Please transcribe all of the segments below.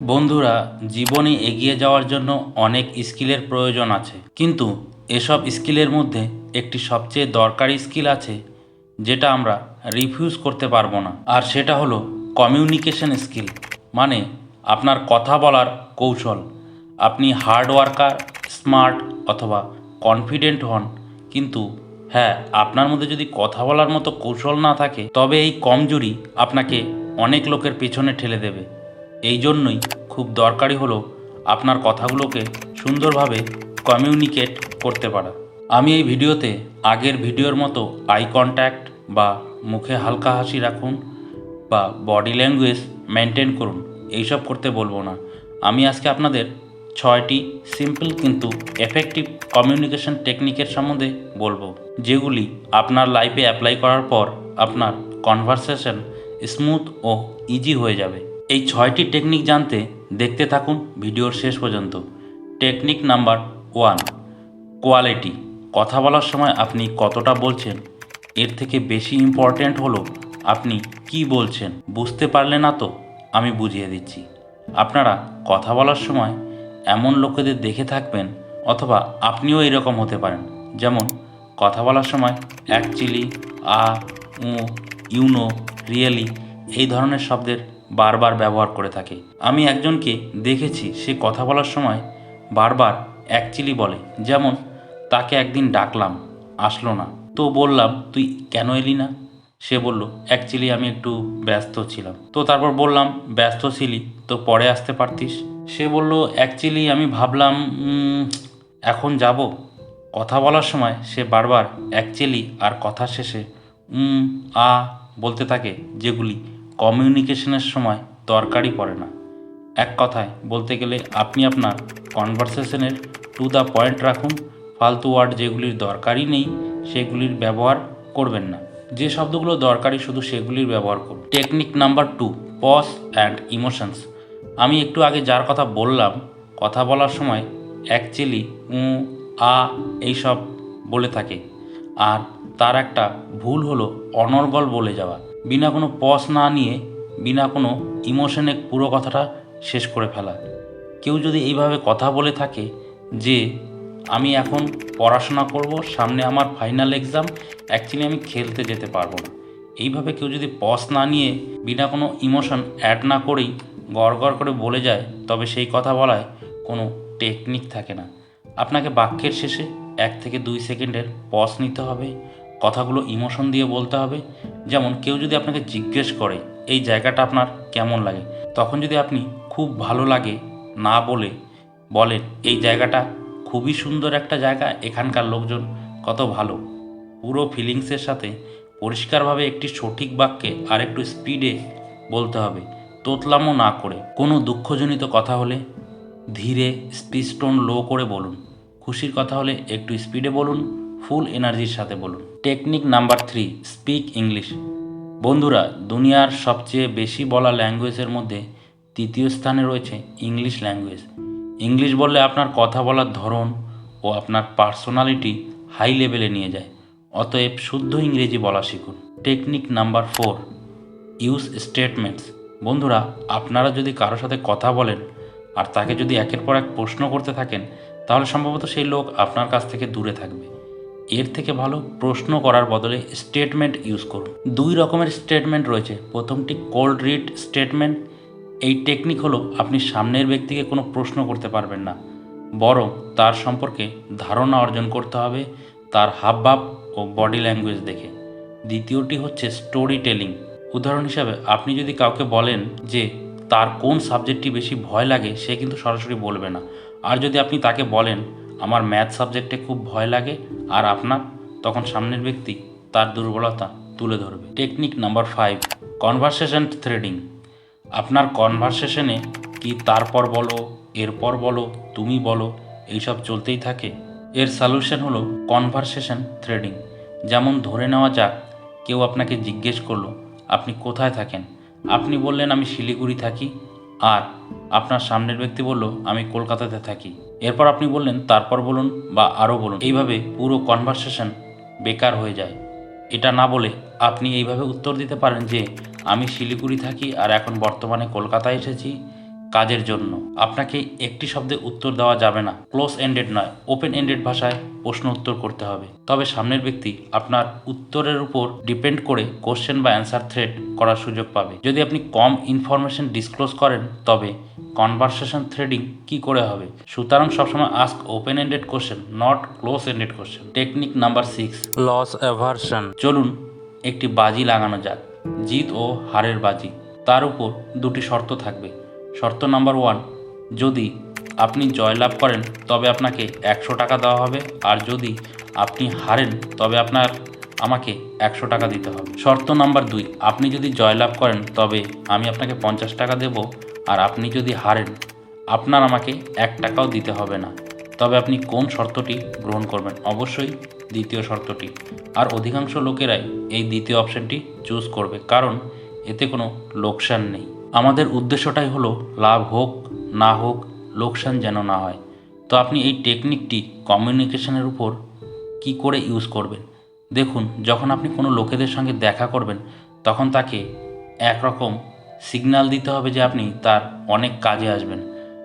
বন্ধুরা, জীবনে এগিয়ে যাওয়ার জন্য অনেক স্কিলের প্রয়োজন আছে। কিন্তু এসব স্কিলের মধ্যে একটি সবচেয়ে দরকারি স্কিল আছে, যেটা আমরা রিফিউজ করতে পারব না। আর সেটা হলো কমিউনিকেশন স্কিল মানে আপনার কথা বলার কৌশল। আপনি হার্ড ওয়ার্কার, স্মার্ট অথবা কনফিডেন্ট হন, কিন্তু হ্যাঁ আপনার মধ্যে যদি কথা বলার মতো কৌশল না থাকে, তবে এই কমজোরি আপনাকে অনেক লোকের পেছনে ঠেলে দেবে। এই জন্যই খুব দরকারি হলো আপনার কথাগুলোকে সুন্দরভাবে কমিউনিকেট করতে পারা। আমি এই ভিডিওতে আগের ভিডিওর মতো আই কন্ট্যাক্ট বা মুখে হালকা হাসি রাখুন বা বডি ল্যাঙ্গুয়েজ মেনটেন করুন, এইসব করতে বলব না। আমি আজকে আপনাদের ছয়টি সিম্পল কিন্তু এফেক্টিভ কমিউনিকেশন টেকনিকের সম্বন্ধে বলব, যেগুলি আপনার লাইফে অ্যাপ্লাই করার পর আপনার কনভারসেশন স্মুথ ও ইজি হয়ে যাবে। এই ছয়টি টেকনিক জানতে দেখতে থাকুন ভিডিওর শেষ পর্যন্ত। টেকনিক নাম্বার ওয়ান কোয়ালিটি কথা বলার সময় আপনি কতটা বলছেন? এর থেকে বেশি ইম্পর্ট্যান্ট হলো আপনি কি বলছেন? বুঝতে পারলে না তো আমি বুঝিয়ে দিচ্ছি। আপনারা কথা বলার সময় এমন লোকেদের দেখে থাকবেন অথবা আপনিও এরকম হতে পারেন। যেমন, কথা বলার সময় অ্যাকচুয়ালি আ, উ ইউনো রিয়েলি এই ধরনের শব্দের বারবার ব্যবহার করে থাকে। আমি একজনকে দেখেছি, সে কথা বলার সময় বারবার অ্যাকচুয়ালি বলে, যেমন, তাকে একদিন ডাকলাম, আসলো না। তো বললাম, তুই কেন এলি না? সে বলল অ্যাকচুয়ালি আমি একটু ব্যস্ত ছিলাম। তো তারপর বললাম, ব্যস্ত ছিলি, তো পরে আসতে পারতিস? সে বলল অ্যাকচুয়ালি আমি ভাবলাম এখন যাব। কথা বলার সময় সে বারবার অ্যাকচুয়ালি আর কথা শেষে আ, বলতে থাকে যেগুলি। কমিউনিকেশনের সময় দরকারই পড়ে না। এক কথায় বলতে গেলে আপনি আপনার কনভারসেশনের টু দ্য পয়েন্ট রাখুন। ফালতু ওয়ার্ড যেগুলির দরকারই নেই, সেগুলির ব্যবহার করবেন না। যে শব্দগুলো দরকারি শুধু সেগুলির ব্যবহার করুন। Technique number two pause and emotions আমি একটু আগে যার কথা বললাম, কথা বলার সময় অ্যাকচুয়ালি উ, আ এইসব বলে থাকে। আর তার একটা ভুল হলো অনর্গল বলে যাওয়া। বিনা কোনো পস না নিয়ে, বিনা কোনো ইমোশনে পুরো কথাটা শেষ করে ফেলা। কেউ যদি এইভাবে কথা বলে থাকে যে, আমি এখন পড়াশোনা করব, সামনে আমার ফাইনাল এক্সাম অ্যাকচুয়ালি আমি খেলতে যেতে পারব না। এইভাবে কেউ যদি পস না নিয়ে, বিনা কোনো ইমোশন অ্যাড না করেই গড় করে বলে যায়, তবে সেই কথা বলায় কোনো টেকনিক থাকে না। আপনাকে বাক্যের শেষে এক থেকে দুই সেকেন্ডের পস নিতে হবে কথাগুলো ইমোশন দিয়ে বলতে হবে। যেমন কেউ যদি আপনাকে জিজ্ঞেস করে, এই জায়গাটা আপনার কেমন লাগে? তখন যদি আপনি খুব ভালো লাগে না বলে বলেন, এই জায়গাটা খুবই সুন্দর একটা জায়গা, এখানকার লোকজন কত ভালো। পুরো ফিলিংসের সাথে পরিষ্কারভাবে একটি সঠিক বাক্যে আর একটু স্পিডে বলতে হবে, তোতলামো না করে। কোনো দুঃখজনিত কথা হলে ধীরে স্পিচ টোন লো করে বলুন। খুশির কথা হলে একটু স্পিডে বলুন ফুল এনার্জির সাথে বলুন। Technique number three, speak English. বন্ধুরা, দুনিয়ার সবচেয়ে বেশি বলা ল্যাঙ্গুয়েজের মধ্যে তৃতীয় স্থানে রয়েছে ইংলিশ ল্যাঙ্গুয়েজ। ইংলিশ বললে আপনার কথা বলার ধরন ও আপনার পার্সোনালিটি হাই লেভেলে নিয়ে যায়। অতএব শুদ্ধ ইংরেজি বলা শিখুন। Technique number four, use statements. বন্ধুরা, আপনারা যদি কারও সাথে কথা বলেন আর তাকে যদি একের পর এক প্রশ্ন করতে থাকেন, তাহলে সম্ভবত সেই লোক আপনার কাছ থেকে দূরে থাকবে। এর থেকে ভালো প্রশ্ন করার বদলে স্টেটমেন্ট ইউজ করুন। দুই রকমের স্টেটমেন্ট রয়েছে। প্রথমটি কোল্ড রিড স্টেটমেন্ট এই টেকনিক হলো আপনি সামনের ব্যক্তিকে কোনো প্রশ্ন করতে পারবেন না। বরং তার সম্পর্কে ধারণা অর্জন করতে হবে, তার হাবভাব ও বডি ল্যাঙ্গুয়েজ দেখে। দ্বিতীয়টি হচ্ছে স্টোরি টেলিং উদাহরণ হিসাবে আপনি যদি কাউকে বলেন যে তার কোন সাবজেক্টটি বেশি ভয় লাগে, সে কিন্তু সরাসরি বলবে না। আর যদি আপনি তাকে বলেন আমার ম্যাথ সাবজেক্টে খুব ভয় লাগে আর আপনার? তখন সামনের ব্যক্তি তার দুর্বলতা তুলে ধরবে। Technique number five conversation threading আপনার কনভারসেশনে কি তারপর বলো এরপর বলো, তুমি বলো, এইসব চলতেই থাকে। এর সলিউশন হলো কনভারসেশন থ্রেডিং যেমন ধরে নেওয়া যাক, কেউ আপনাকে জিজ্ঞেস করল, আপনি কোথায় থাকেন? আপনি বললেন, আমি শিলিগুড়ি থাকি। আর আপনার সামনের ব্যক্তি বলল, আমি কলকাতাতে থাকি। এরপর আপনি বললেন, তারপর বলুন বা আরও বলুন। এইভাবে পুরো কনভারসেশন বেকার হয়ে যায়। এটা না বলে আপনি এইভাবে উত্তর দিতে পারেন যে, আমি শিলিগুড়ি থাকি আর এখন বর্তমানে কলকাতায় এসেছি। কাজের জন্য। আপনাকে একটি শব্দে উত্তর দেওয়া যাবে না। ক্লোজ এন্ডেড নয়, ওপেন এন্ডেড ভাষায় প্রশ্ন উত্তর করতে হবে। তবে সামনের ব্যক্তি আপনার উত্তরের উপর ডিপেন্ড করে কোশ্চেন বা অ্যান্সার থ্রেড করার সুযোগ পাবে। যদি আপনি কম ইনফরমেশন ডিসক্লোজ করেন, তবে কনভারসেশন থ্রেডিং কি করে হবে? সুতরাং সবসময় ask open ended question, not close ended question. Technique number six loss aversion চলুন একটি বাজি লাগানো যাক। জিত ও হারের বাজি। তার উপর দুটি শর্ত থাকবে। শর্ত নাম্বার ওয়ান, যদি আপনি জয়লাভ করেন, তবে আপনাকে একশো টাকা দেওয়া হবে। আর যদি আপনি হারেন, তবে আপনার, আমাকে একশো টাকা দিতে হবে। শর্ত নাম্বার দুই, আপনি যদি জয়লাভ করেন, তবে আমি আপনাকে পঞ্চাশ টাকা দেব। আর আপনি যদি হারেন, আপনার আমাকে এক টাকাও দিতে হবে না। তবে আপনি কোন শর্তটি গ্রহণ করবেন? অবশ্যই দ্বিতীয় শর্তটি। আর অধিকাংশ লোকেরাই এই দ্বিতীয় অপশনটি চুজ করবে, কারণ এতে কোনো লোকসান নেই। আমাদের উদ্দেশ্যটাই হলো, লাভ হোক, না হোক, লোকসান যেন না হয়। তো আপনি এই টেকনিকটি কমিউনিকেশনের উপর কি করে ইউজ করবেন? দেখুন, যখন আপনি কোনো লোকেদের সঙ্গে দেখা করবেন, তখন তাকে একরকম সিগন্যাল দিতে হবে যে আপনি তার অনেক কাজে আসবেন।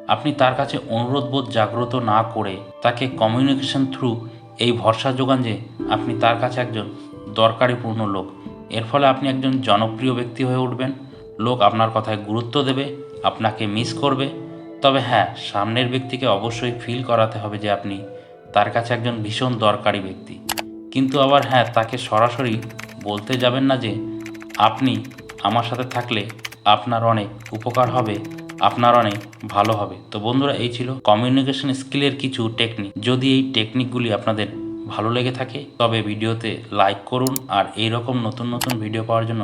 আপনি তার কাছে অনুরোধবোধ জাগ্রত না করে তাকে কমিউনিকেশন থ্রু এই ভরসা যোগান যে আপনি তার কাছে একজন দরকারিপূর্ণ লোক। এর ফলে আপনি একজন জনপ্রিয় ব্যক্তি হয়ে উঠবেন। লোক আপনার কথায় গুরুত্ব দেবে, আপনাকে মিস করবে। তবে হ্যাঁ সামনের ব্যক্তিকে অবশ্যই ফিল করাতে হবে যে আপনি তার কাছে একজন ভীষণ দরকারি ব্যক্তি। কিন্তু আবার হ্যাঁ তাকে সরাসরি বলতে যাবেন না যে, আপনি আমার সাথে থাকলে আপনার অনেক উপকার হবে, আপনার অনেক ভালো হবে। তো বন্ধুরা, এই ছিল কমিউনিকেশন স্কিলের কিছু টেকনিক যদি এই টেকনিকগুলি আপনাদের ভালো লেগে থাকে, তবে ভিডিওতে লাইক করুন আর এই রকম নতুন নতুন ভিডিও পাওয়ার জন্য